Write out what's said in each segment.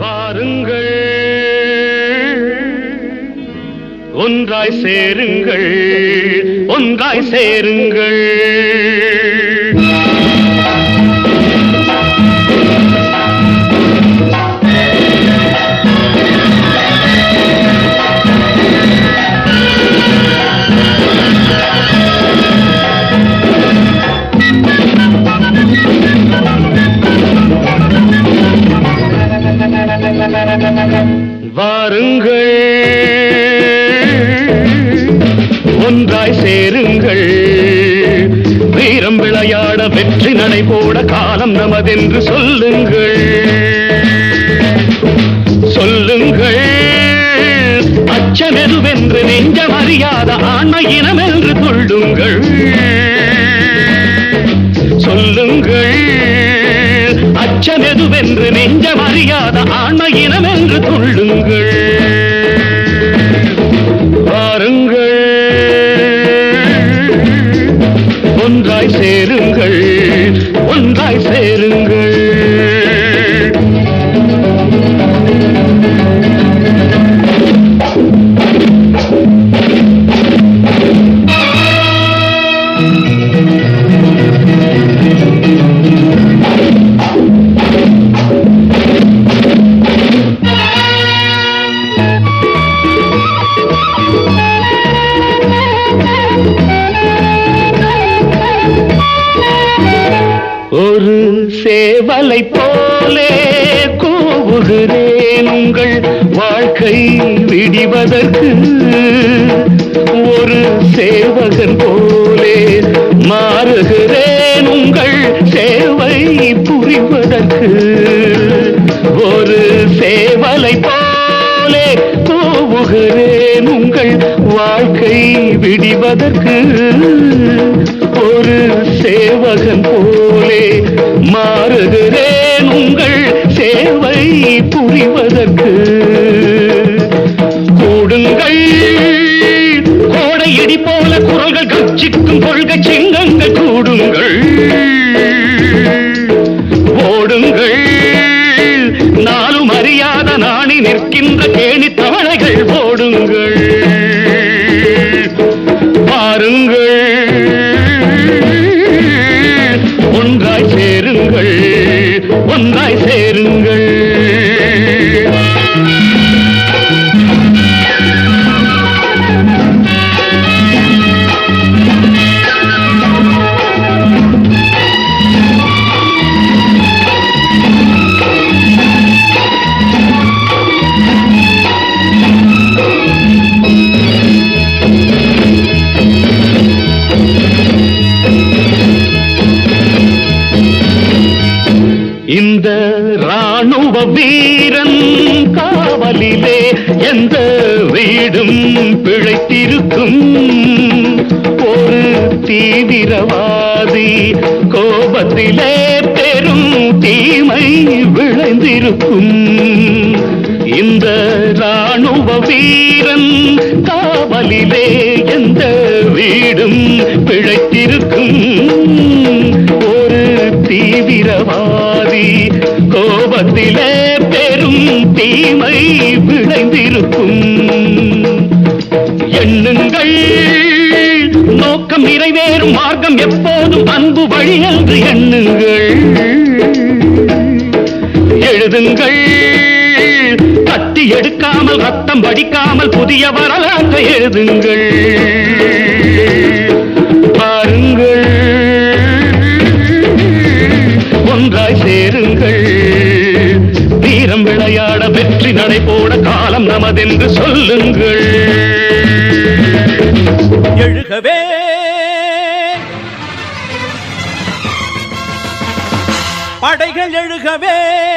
வாருங்கள். ஒன்றாய் சேருங்கள் ஒன்றாய் சேருங்கள். சேருங்கள். வீரம் விளையாட வெற்றி நடை போட காலம் நமதென்று சொல்லுங்கள். சொல்லுங்கள். அச்சமெதுவென்று நெஞ்சம் அறியாத ஆண்மை இனமென்று கொள்ளுங்கள் சொல்லுங்கள். அச்சமெதுவென்று நெஞ்சம் அறியாத ஆண்மை இனமென்று துள்ளுங்கள். ஒன்றாய் சேருங்கள். சேவலை போலே கூவுகிறேன் உங்கள் வாழ்க்கை விடிவதற்கு. ஒரு சேவகன் போலே மாறுகிறேன் உங்கள் சேவை புரிவதற்கு. ஒரு சேவலை போலே கூவுகிறேன் உங்கள் வாழ்க்கை விடிவதற்கு. ஒரு சேவகன் போலே மாறுகிறேன் உங்கள் சேவை புரிவதற்கு. கூடுங்கள். கோடை இடி போல குரல்கள் கட்சிக்கும் கொள்கை சிங்கங்கள் கூடுங்கள். ஓடுங்கள். நானும் அறியாத நாணி நிற்கின்ற கேணி காவலிலே எந்த வீடும் பிழைத்திருக்கும். ஒரு தீவிரவாதி கோபத்திலே பெரும் தீமை விளைந்திருக்கும். இந்த ராணுவ வீரன் காவலிலே எந்த வீடும் பிழைத்திருக்கும். இருக்கும். எண்ணுங்கள். நோக்கம் நிறைவேறும் மார்க்கம் எப்போதும் அன்பு வழி என்று எண்ணுங்கள். எழுதுங்கள். கத்தி எடுக்காமல் ரத்தம் வடிக்காமல் புதிய வரலாற்றை எழுதுங்கள். பாருங்கள். விளையாட வெற்றி நடை போட காலம் நமதென்று சொல்லுங்கள். எழுகவே. படைகள் எழுகவே.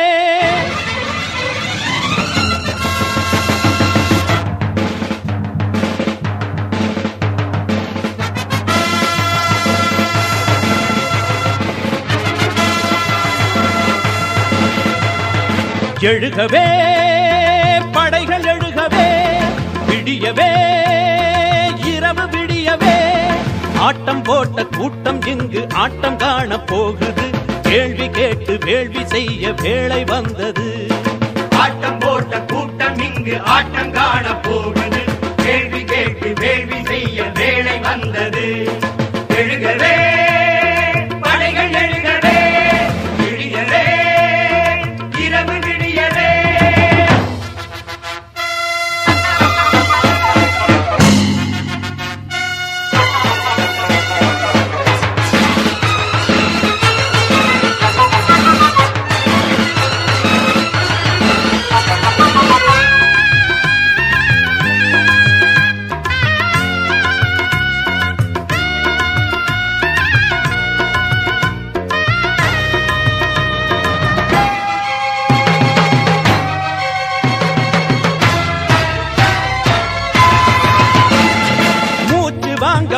எழுகவே படைகள் எழுகவே விடியவே இரவு விடியவே. ஆட்டம் போட்ட கூட்டம் இங்கு ஆட்டம் காண போகுது. கேள்வி கேட்டு வேள்வி செய்ய வேலை வந்தது. ஆட்டம் போட்ட கூட்டம் இங்கு ஆட்டம்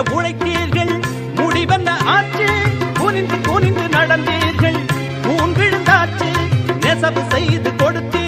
உழைத்தீர்கள். முடிவென்ன ஆட்சி குனிந்து குனிந்து நடந்தீர்கள். பூங்கிழுந்தாச்சு நெசவு செய்து கொடுத்தீர்கள்.